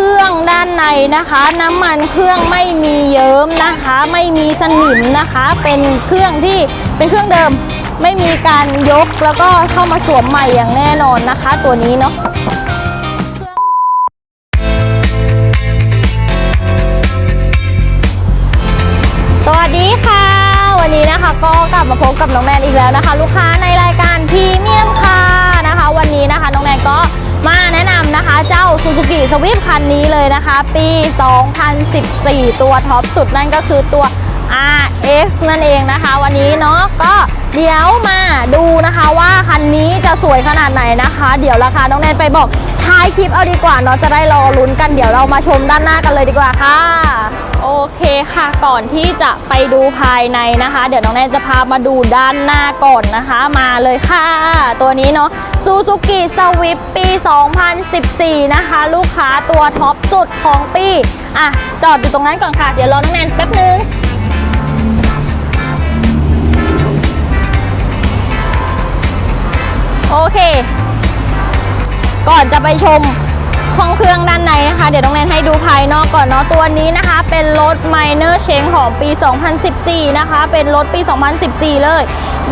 รื่องด้านในนะคะ น้ำมันเครื่องไม่มีเยิ้มนะคะ ไม่มีสนิมนะคะ เป็นเครื่องที่เป็นเครื่องเดิม ไม่มีการยกแล้วก็เข้ามาสวมใหม่อย่างแน่นอนนะคะ ตัวนี้เนาะสวัสดีค่ะ วันนี้นะคะก็กลับมาพบกับน้องแนนอีกแล้วนะคะ ลูกค้าใน กิสวิปคันนี้เลยนะคะ ปี 2014 ตัวท็อปสุดนั่นก็คือตัว RX นั่นเองนะคะ วันนี้เนาะก็ เดี๋ยวมาดูนะคะว่าคันนี้จะสวยขนาดไหนนะคะ เดี๋ยวราคาน้องแนนไปบอกท้ายคลิปเอาดีกว่าเนาะจะได้รอลุ้นกันเดี๋ยวเรามาชมด้านหน้ากันเลยดีกว่าค่ะ โอเคค่ะก่อนที่จะไปดูภายในนะคะ เดี๋ยวน้องแนนจะพามาดูด้านหน้าก่อนนะคะ มาเลยค่ะ ตัวนี้เนาะ Suzuki Swift ปี 2014 นะคะ ลูกค้าตัวท็อปสุดของปีอะจอดอยู่ตรงนั้นก่อนค่ะ เดี๋ยวรอน้องแนนแป๊บนึง โอเค ก่อนจะไปชม ห้องเครื่องด้านในนะคะ เดี๋ยวน้องแนนให้ดูภายนอกก่อนเนาะตัวนี้นะคะ เป็นรถ Minor Change ของปี 2014 นะคะ เป็นรถปี 2014 เลย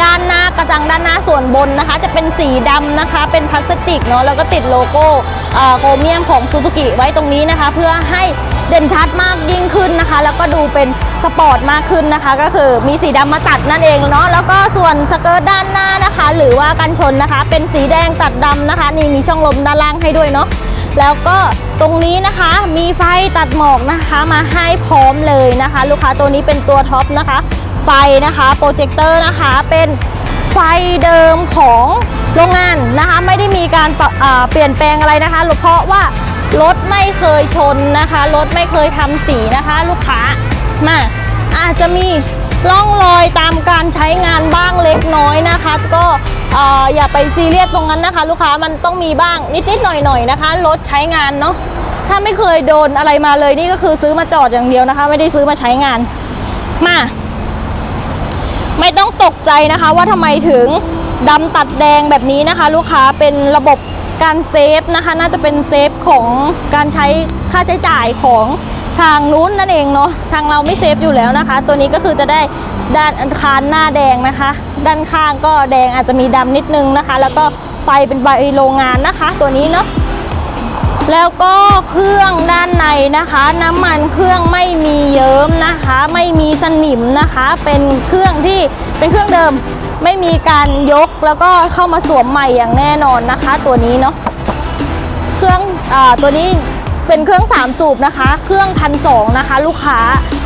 ด้านหน้ากระจังด้านหน้าส่วนบนนะคะ จะเป็นสีดำนะคะ เป็นพลาสติกเนาะแล้วก็ติดโลโก้โครเมียมของ Suzuki ไว้ตรงนี้นะคะ เพื่อให้เด่นชัดมากยิ่งขึ้นนะคะ แล้วก็ดูเป็นสปอร์ตมากขึ้นนะคะ ก็คือมีสีดำมาตัดนั่นเองเนาะแล้วก็ส่วนสเกิร์ตด้านหน้านะคะ หรือว่ากันชนนะคะ เป็นสีแดงตัดดำนะคะ นี่มีช่องลมด้านล่างให้ด้วยเนาะ แล้วก็ตรงนี้นะคะมีไฟตัดหมอกนะคะมาให้พร้อมเลยนะคะ ลูกค้าตัวนี้เป็นตัวท็อปนะคะ ไฟนะคะโปรเจคเตอร์นะคะเป็นไฟเดิมของโรงงานนะคะ ไม่ได้มีการเปลี่ยนแปลงอะไรนะคะเพราะว่ารถไม่เคยชนนะคะ รถไม่เคยทำสีนะคะ ลูกค้ามาอาจจะมี ร่องรอยตามการใช้งานบ้างเล็กน้อยนะคะ ก็เอ่ออย่าไปซีเรียสตรงนั้นนะคะ ลูกค้ามันต้องมีบ้างนิดๆหน่อยๆนะคะรถใช้งานเนาะถ้าไม่เคยโดนอะไรมาเลยนี่ก็คือซื้อมาจอดอย่างเดียวนะคะ ไม่ได้ซื้อมาใช้งานมาไม่ต้องตกใจนะคะว่าทำไมถึงดำตัดแดงแบบนี้นะคะ ลูกค้าเป็นระบบการเซฟนะคะ น่าจะเป็นเซฟของการใช้ค่าใช้จ่ายของ ทางนู้นนั่นเองเนาะทางเราไม่เซฟอยู่แล้วนะคะ ตัวนี้ก็คือจะได้ด้านคานหน้าแดงนะคะ ด้านข้างก็แดงอาจจะมีดำนิดนึงนะคะ แล้วก็ไฟเป็นไฟโรงงานนะคะ ตัวนี้เนาะแล้วก็เครื่องด้านในนะคะ น้ำมันเครื่องไม่มีเยิ้มนะคะ ไม่มีสนิมนะคะ เป็นเครื่องที่เป็นเครื่องเดิมไม่มีการยกแล้วก็เข้ามาสวมใหม่อย่างแน่นอนนะคะ ตัวนี้เนาะเครื่องอตัวนี้ เป็นเครื่อง3สูบนะคะ เครื่องพันสนะคะ ลูกค้า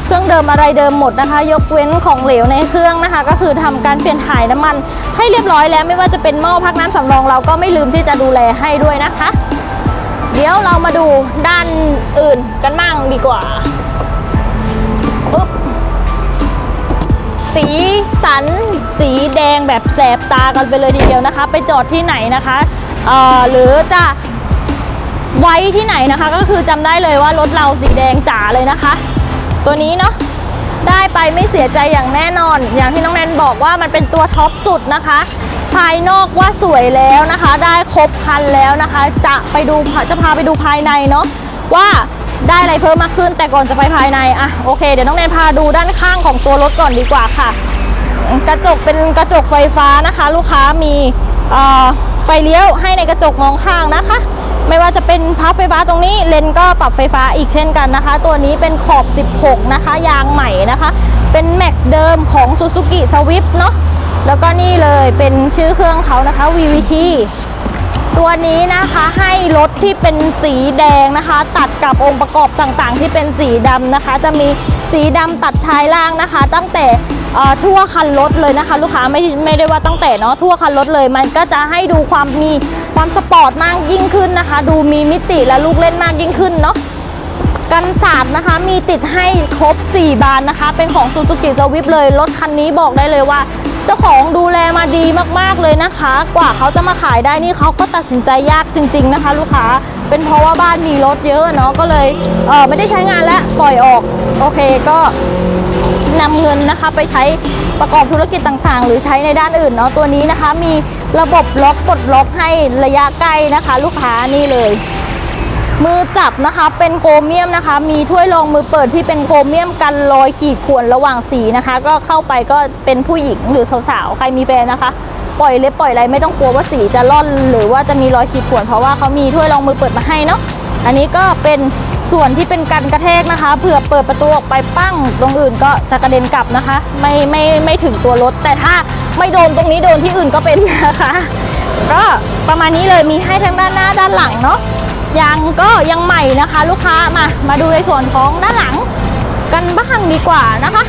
เครื่องเดิมอะไรเดิมหมดนะคะ ยกเว้นของเหลวในเครื่องนะคะ ก็คือทำการเปลี่ยนถ่ายน้ำมัน ให้เรียบร้อยแล้วไม่ว่าจะเป็นหม้อพักน้ำสำรองเราก็ไม่ลืมที่จะดูแลให้ด้วยนะคะ เดี๋ยวเรามาดูด้านอื่นกันบ้างดีกว่าปุ๊บสีสันสีแดงแบบแสบตากันไปเลยทีเดียวนะคะ ไปจอดที่ไหนนะคะเออหรือจะ ไว้ที่ไหนนะคะ ก็คือจำได้เลยว่ารถเราสีแดงจ๋าเลยนะคะ ตัวนี้เนาะได้ไปไม่เสียใจอย่างแน่นอน อย่างที่น้องแนนบอกว่ามันเป็นตัวท็อปสุดนะคะ ภายนอกว่าสวยแล้วนะคะ ได้ครบคันแล้วนะคะ จะไปดูจะพาไปดูภายในเนาะว่าได้อะไรเพิ่มมากขึ้นแต่ก่อนจะไปภายในอะโอเคเดี๋ยวน้องแนนพาดูด้านข้างของตัวรถก่อนดีกว่าค่ะ กระจกเป็นกระจกไฟฟ้านะคะ ลูกค้ามีไฟเลี้ยวให้ในกระจกมองข้างนะคะ ไม่ว่าจะเป็นพับไฟฟ้าตรงนี้เลนก็ปรับไฟฟ้าอีกเช่นกันนะคะ ตัวนี้เป็นขอบ 16 นะคะ ยางใหม่นะคะ เป็นแม็กเดิมของ Suzuki Swift เนาะแล้วก็นี่เลยเป็นชื่อเครื่องเขานะคะ VVT ตัวนี้นะคะให้รถที่เป็นสีแดงนะคะ ตัดกับองค์ประกอบต่างๆ ที่เป็นสีดำนะคะ จะมี สีดำตัดชายล่างนะคะ ตั้งแต่ทั่วคันรถเลยนะคะ ลูกค้าไม่ไม่ได้ว่าตั้งแต่เนาะทั่วคันรถเลย มันก็จะให้ดูความมีความสปอร์ตมากยิ่งขึ้นนะคะ ดูมีมิติและลูกเล่นมากยิ่งขึ้นเนาะกันศาสตร์นะคะมีติดให้ครบ 4 บานนะคะ เป็นของ Suzuki Swift เลยรถคันนี้บอกได้เลยว่า เจ้าของดูแลมาดีมากๆเลยนะคะ กว่าเขาจะมาขายได้นี่เขาก็ตัดสินใจยากจริง ๆนะคะ ลูกค้าเป็นเพราะว่าบ้านมีรถเยอะเนาะก็เลยเไม่ได้ใช้งานแล้วปล่อยออก โอเคก็นำเงินนะคะไปใช้ประกอบธุรกิจต่างๆ หรือใช้ในด้านอื่นเนาะตัวนี้นะคะ มีระบบล็อกปลดล็อกให้ระยะใกล้นะคะ ลูกค้านี่เลย มือจับนะคะเป็นโครเมียมนะคะ มีถ้วยรองมือเปิดที่เป็นโครเมียมกันรอยขีดข่วนระหว่างสีนะคะ ก็เข้าไปก็เป็นผู้หญิงหรือสาวๆใครมีแฟนนะคะ ปล่อยเล็บปล่อยอะไรไม่ต้องกลัวว่าสีจะล่อน หรือว่าจะมีรอยขีดข่วนเพราะว่าเขามีถ้วยรองมือเปิดมาให้เนาะอันนี้ก็เป็น ส่วนที่เป็นกันกระแทกนะคะ เผื่อเปิดประตูออกไปปั้งตรงอื่นก็จะกระเด็นกลับนะคะ ไม่ไม่ไม่ถึงตัวรถ แต่ถ้าไม่โดนตรงนี้โดนที่อื่นก็เป็นนะคะ ก็ประมาณนี้เลยมีให้ทั้งด้านหน้าด้านหลังเนาะยางก็ยังใหม่นะคะ ลูกค้ามามาดูในส่วนของด้านหลังกันบ้างดีกว่านะคะ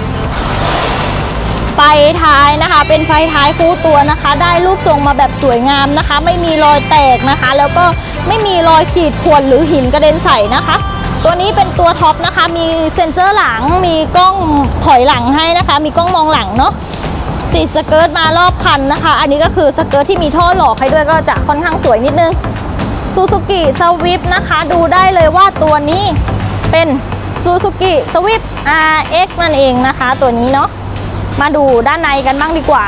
ไฟท้ายนะคะ เป็นไฟท้ายคู่ตัวนะคะ ได้รูปทรงมาแบบสวยงามนะคะ ไม่มีรอยแตกนะคะ แล้วก็ไม่มีรอยขีดข่วนหรือหินกระเด็นใส่นะคะ ตัวนี้เป็นตัวท็อปนะคะ มีเซ็นเซอร์หลัง มีกล้องถอยหลังให้นะคะ มีกล้องมองหลังเนาะติดสเกิร์ตมารอบคันนะคะ อันนี้ก็คือสเกิร์ตที่มีท่อหลอกให้ด้วยก็จะค่อนข้างสวยนิดนึงซูซูกิสวิฟนะคะ ดูได้เลยว่าตัวนี้เป็นซูซูกิสวิฟ RX นั่นเองนะคะ ตัวนี้เนาะมาดูด้านในกันบ้างดีกว่า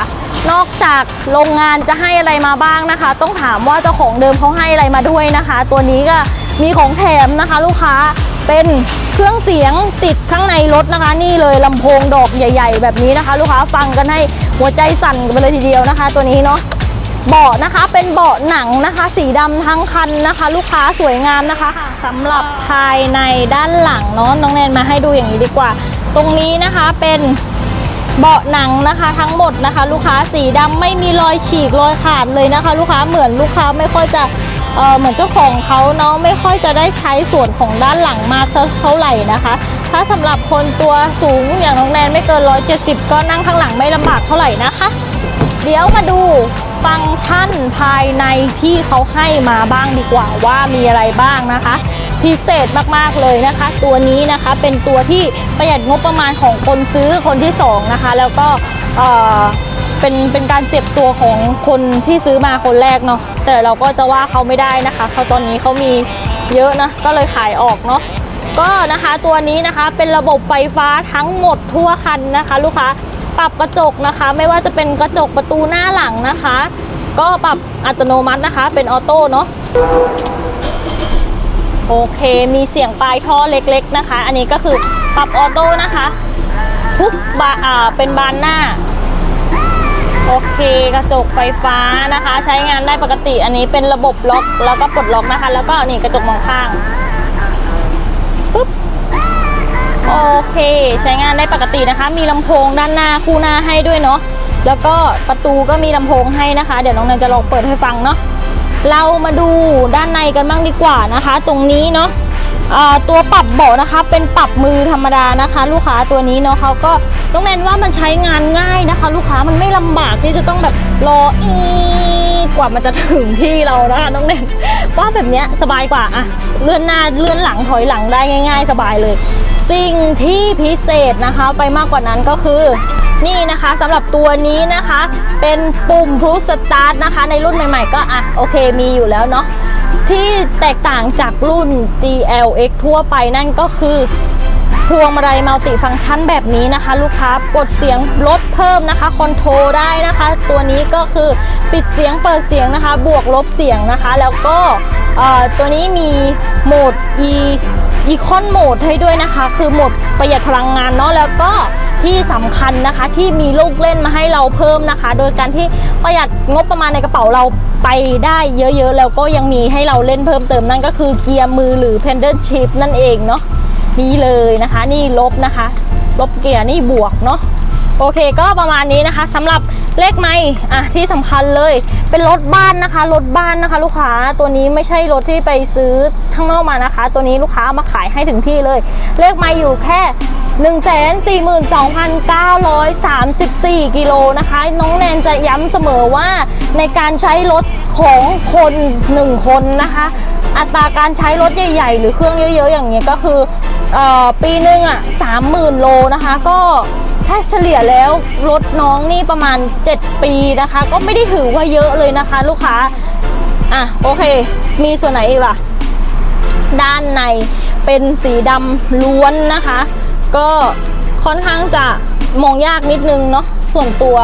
นอกจากโรงงานจะให้อะไรมาบ้างนะคะ ต้องถามว่าเจ้าของเดิมเขาให้อะไรมาด้วยนะคะ ตัวนี้ก็ มีของแถมนะคะลูกค้าเป็นเครื่องเสียงติดข้างในรถนะคะ นี่เลยลำโพงดอกใหญ่ ๆ แบบนี้นะคะ ลูกค้าฟังกันให้หัวใจสั่นกันไปเลยทีเดียวนะคะ ตัวนี้เนาะเบาะนะคะเป็นเบาะหนังนะคะ สีดำทั้งคันนะคะ ลูกค้าสวยงามนะคะสำหรับภายในด้านหลังเนาะน้องแนนมาให้ดูอย่างนี้ดีกว่า ตรงนี้นะคะเป็นเบาะหนังนะคะทั้งหมดนะคะ ลูกค้าสีดำไม่มีรอยฉีกรอยขาดเลยนะคะ ลูกค้าเหมือนลูกค้าไม่ค่อยจะ เหมือนเจ้าของเขาเนาะไม่ค่อยจะได้ใช้ส่วนของด้านหลังมากเท่าไหร่นะคะ ถ้าสำหรับคนตัวสูงอย่างน้องแนนไม่เกิน 170 ก็นั่งข้างหลังไม่ลำบากเท่าไหร่นะคะ เดี๋ยวมาดูฟังก์ชันภายในที่เขาให้มาบ้างดีกว่าว่ามีอะไรบ้างนะคะ พิเศษมากๆเลยนะคะ ตัวนี้นะคะเป็นตัวที่ประหยัดงบประมาณของคนซื้อคนที่สองนะคะแล้วก็ เป็นเป็นการเจ็บตัวของคนที่ซื้อมาคนแรกเนาะแต่เราก็จะว่าเขาไม่ได้นะคะเขาตอนนี้เขามีเยอะนะก็เลยขายออกเนาะก็นะคะตัวนี้นะคะเป็นระบบไฟฟ้าทั้งหมดทั่วคันนะคะ ลูกค้าปรับกระจกนะคะ ไม่ว่าจะเป็นกระจกประตูหน้าหลังนะคะ ก็ปรับอัตโนมัตินะคะ เป็นออโต้เนาะโอเคมีเสียงปลายท่อเล็กๆนะคะ อันนี้ก็คือปรับออโต้นะคะทุกบาอ่าเป็นบานหน้า โอเคกระจกไฟฟ้านะคะ ใช้งานได้ปกติอันนี้เป็นระบบล็อกแล้วก็ปลดล็อกนะคะ แล้วก็นี่กระจกมองข้างปุ๊บโอเคใช้งานได้ปกตินะคะ มีลำโพงด้านหน้าคู่หน้าให้ด้วยเนาะแล้วก็ประตูก็มีลำโพงให้นะคะ เดี๋ยวน้องแนนจะลองเปิดให้ฟังเนาะเรามาดูด้านในกันบ้างดีกว่านะคะ ตรงนี้เนาะ ตัวปรับเบาะนะคะ เป็นปรับมือธรรมดานะคะ ลูกค้าตัวนี้เนาะเขาก็น้องแนนว่ามันใช้งานง่ายนะคะ ลูกค้ามันไม่ลำบากที่จะต้องแบบรออีกว่ามันจะถึงที่เรานะคะน้องแนนว่าแบบเนี้ยสบายกว่าอะเลื่อนหน้าเลื่อนหลังถอยหลังได้ง่าย ๆ สบายเลย สิ่งที่พิเศษนะคะไปมากกว่านั้นก็คือนี่นะคะสำหรับตัวนี้นะคะ เป็นปุ่มพุสตาร์ทนะคะ ในรุ่นใหม่ ๆ ก็อะโอเคมีอยู่แล้วเนาะ ที่แตกต่างจากรุ่น GLX ทั่วไปนั่นก็คือพวงมาลัยมัลติฟังก์ชันแบบนี้นะคะ ลูกค้าปลดเสียงลดเพิ่มนะคะคอนโทรลได้นะคะ ตัวนี้ก็คือปิดเสียงเปิดเสียงนะคะ บวกลบเสียงนะคะ แล้วก็ตัวนี้มีโหมด e อีคอนโหมดให้ด้วยนะคะ คือโหมดประหยัดพลังงานเนาะแล้วก็ที่สำคัญนะคะที่มีลูกเล่นมาให้เราเพิ่มนะคะ โดยการที่ประหยัดงบประมาณในกระเป๋าเรา ไปได้เยอะๆ แล้วก็ยังมีให้เราเล่นเพิ่มเติมนั่นก็คือเกียร์มือหรือ Pendant Shift นั่นเองเนาะนี่เลยนะคะ นี่ลบนะคะ ลบเกียร์นี่บวกเนาะ โอเคก็ประมาณนี้นะคะสำหรับเลขไม่อะที่สำคัญเลย เป็นรถบ้านนะคะรถบ้านนะคะ ลูกค้าตัวนี้ไม่ใช่รถที่ไปซื้อข้างนอกมานะคะ ตัวนี้ลูกค้ามาขายให้ถึงที่เลย เลขไม่อยู่แค่142,934 กิโลนะคะ น้องแนนจะย้ำเสมอว่าในการใช้รถของคนหนึ่งคนนะคะ อัตราการใช้รถใหญ่ ๆ หรือเครื่องเยอะ ๆ อย่างเงี้ยก็คือออปีหนึ่งอะสามหมื่นโลนะคะ ก็ ถ้าเฉลี่ยแล้วรถน้องนี่ประมาณ 7 ปีนะคะ ก็ไม่ได้ถือว่าเยอะเลยนะคะ ลูกค้า อะโอเค มีส่วนไหนอีกล่ะ ด้านในเป็นสีดำล้วนนะคะ ก็ค่อนข้างจะมองยากนิดนึงเนาะส่วนตัว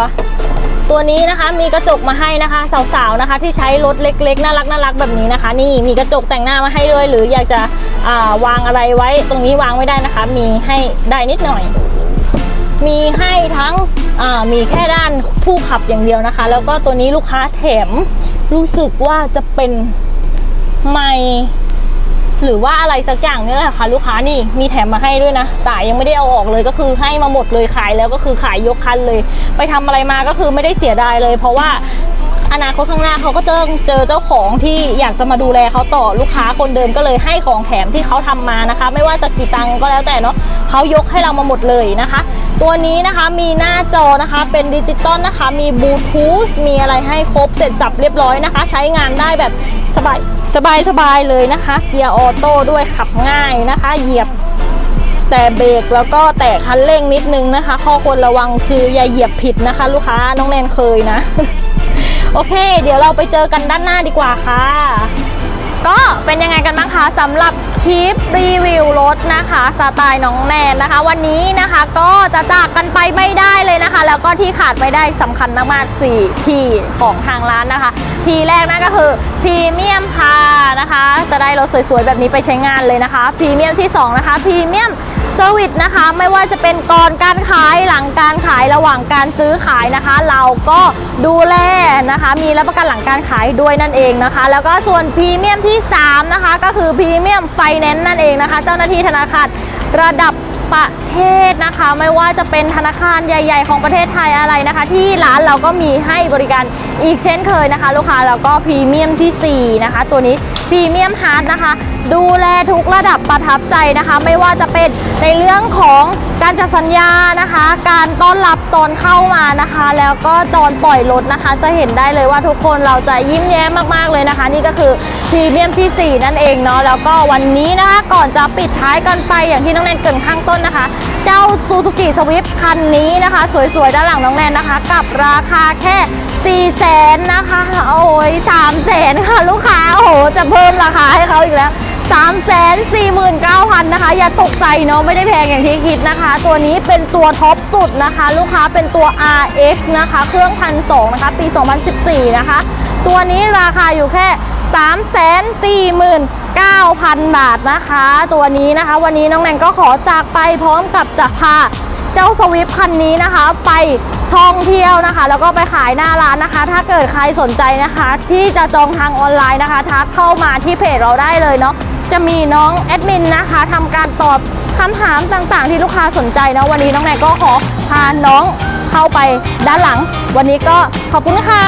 ตัวนี้นะคะมีกระจกมาให้นะคะ สาวๆนะคะ ที่ใช้รถเล็กๆน่ารักน่ารักแบบนี้นะคะ นี่มีกระจกแต่งหน้ามาให้ด้วย หรืออยากจะาวางอะไรไว้ตรงนี้วางไม่ได้นะคะ มีให้ได้นิดหน่อย มีให้ทั้งมีแค่ด้านผู้ขับอย่างเดียวนะคะ แล้วก็ตัวนี้ลูกค้าแถมรู้สึกว่าจะเป็นไม่หรือว่าอะไรสักอย่างเนี่ยแหละค่ะลูกค้านี่มีแถมมาให้ด้วยนะ สายยังไม่ได้เอาออกเลยก็คือให้มาหมดเลยขายแล้วก็คือขายยกคันเลย ไปทำอะไรมาก็คือไม่ได้เสียดายเลย เพราะว่า อนาคตข้างหน้าเขาก็จะเจอเจ้าของที่อยากจะมาดูแลเขาต่อลูกค้าคนเดิมก็เลยให้ของแถมที่เขาทำมานะคะ ไม่ว่าจะกี่ตังก็แล้วแต่เนาะเขายกให้เรามาหมดเลยนะคะ ตัวนี้นะคะมีหน้าจอนะคะเป็นดิจิตอลนะคะ มีบลูทูธมีอะไรให้ครบเสร็จสับเรียบร้อยนะคะ ใช้งานได้แบบสบายสบายสบายเลยนะคะ เกียร์ออโต้ด้วยขับง่ายนะคะ เหยียบแต่เบรกแล้วก็แตะคันเร่งนิดนึงนะคะ ข้อควรระวังคืออย่าเหยียบผิดนะคะ ลูกค้าน้องแนนเคยนะ โอเค เดี๋ยวเราไปเจอกันด้านหน้าดีกว่าค่ะ ก็เป็นยังไงกันบ้างคะสำหรับคลิปรีวิวรถนะคะสไตล์น้องแนนนะคะ วันนี้นะคะก็จะจากกันไปไม่ได้เลยนะคะ แล้วก็ที่ขาดไม่ได้สำคัญมากๆสี่พีของทางร้านนะคะพีแรกนั่นก็คือพรีเมียมพานะคะ จะได้รถสวยๆ แบบนี้ไปใช้งานเลยนะคะพรีเมียมที่สองนะคะพรีเมียม เซอร์วิสนะคะไม่ว่าจะเป็นก่อนการขายหลังการขายระหว่างการซื้อขายนะคะ เราก็ดูแลนะคะ มีรับประกันหลังการขายด้วยนั่นเองนะคะ แล้วก็ส่วนพรีเมียมที่ 3 นะคะ ก็คือพรีเมียมไฟแนนซ์นั่นเองนะคะ เจ้าหน้าที่ธนาคารระดับประเทศนะคะ ไม่ว่าจะเป็นธนาคารใหญ่ ๆ ของประเทศไทยอะไรนะคะ ที่ร้านเราก็มีให้บริการอีกเช่นเคยนะคะ ลูกค้าแล้วก็พรีเมียมทีสี่4 นะคะ ตัวนี้พรีเมียมฮาร์ดนะคะ ดูแลทุกระดับประทับใจนะคะ ไม่ว่าจะเป็นในเรื่องของการจัดสัญญานะคะ การต้อนรับตอนเข้ามานะคะ แล้วก็ตอนปล่อยรถนะคะ จะเห็นได้เลยว่าทุกคนเราจะยิ้มแย้มมากๆเลยนะคะ นี่ก็คือพรีเมียมที่ 4 นั่นเองเนาะแล้วก็วันนี้นะคะก่อนจะปิดท้ายกันไปอย่างที่น้องแนนเกินข้างต้นนะคะ เจ้าซูซูกิสวิฟคันนี้นะคะ สวยๆด้านหลังน้องแนนนะคะ กับราคาแค่4แสนนะคะ โอ้ย3แสนค่ะ ลูกค้า โอ้โห จะเพิ่มราคาให้เขาอีกแล้ว 3 4 9 0 0 0นะคะ อย่าตกใจเนาะไม่ได้แพงอย่างที่คิดนะคะ ตัวนี้เป็นตัวท็อปสุดนะคะ ลูกค้าเป็นตัว RX นะคะ เครื่องพันสองนะคะ ปี 2014 นะคะ ตัวนี้ราคาอยู่แค่ 349,000 บาทนะคะ ตัวนี้นะคะ วันนี้น้องแนนก็ขอจากไปพร้อมกับจะพาเจ้าสวิฟคันนี้นะคะ ไปท่องเที่ยวนะคะ แล้วก็ไปขายหน้าร้านนะคะ ถ้าเกิดใครสนใจนะคะ ที่จะจองทางออนไลน์นะคะ ทักเข้ามาที่เพจเราได้เลยเนาะ จะมีน้องแอดมินนะคะทำการตอบคำถามต่างๆ ที่ลูกค้าสนใจนะวันนี้น้องแนนก็ขอพาน้องเข้าไปด้านหลัง วันนี้ก็ขอบคุณค่ะ